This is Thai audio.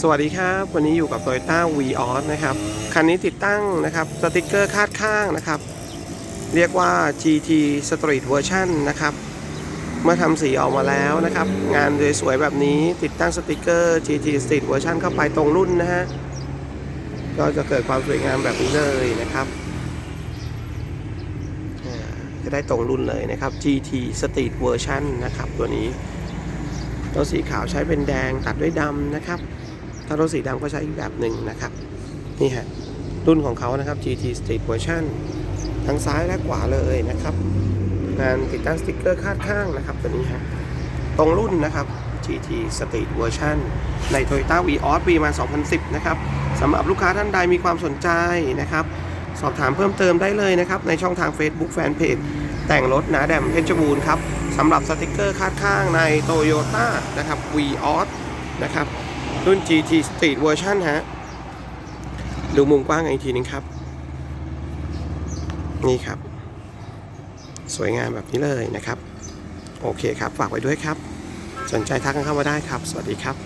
สวัสดีครับ วันนี้อยู่กับ Toyota v ีออนะครับ คันนี้ติดตั้งนะครับสติกเกอร์คาดข้างนะครับ เรียกว่า GT Street Version นะครับ เมื่อทำสีออกมาแล้วนะครับ งานสวยๆแบบนี้ติดตั้งสติกเกอร์ GT Street Version เข้าไปตรงรุ่นนะฮะ ก็จะเกิดความสวยงามแบบนี้เลยนะครับจะได้ตรงรุ่นเลยนะครับ GT Street Version นะครับ ตัวนี้ ตัวสีขาวใช้เป็นแดงตัดด้วยดำนะครับ ถ้ารถสีดำก็ใช้อีกแบบหนึ่งนะครับ นี่ฮะ รุ่นของเขานะครับ GT Street Version ทั้งซ้ายและขวาเลยนะครับ งานติดตั้งสติกเกอร์คาดข้างนะครับตัวนี้ฮะตรงรุ่นนะครับ GT Street Version ใน Toyota Vios ปีมา 2010 นะครับสำหรับลูกค้าท่านใดมีความสนใจนะครับ สอบถามเพิ่มเติมได้เลยนะครับ ในช่องทาง Facebook Fanpage แต่งรถนาแดมเพชรบูรณ์ครับสำหรับสติกเกอร์คาดข้างใน Toyota นะครับ Vios นะครับ รุ่น GT Street Version ฮะ ดูมุมกว้างอีกทีนึงครับ นี่ครับ สวยงามแบบนี้เลยนะครับ โอเคครับ ฝากไว้ด้วยครับ สนใจทักกันเข้ามาได้ครับ สวัสดีครับ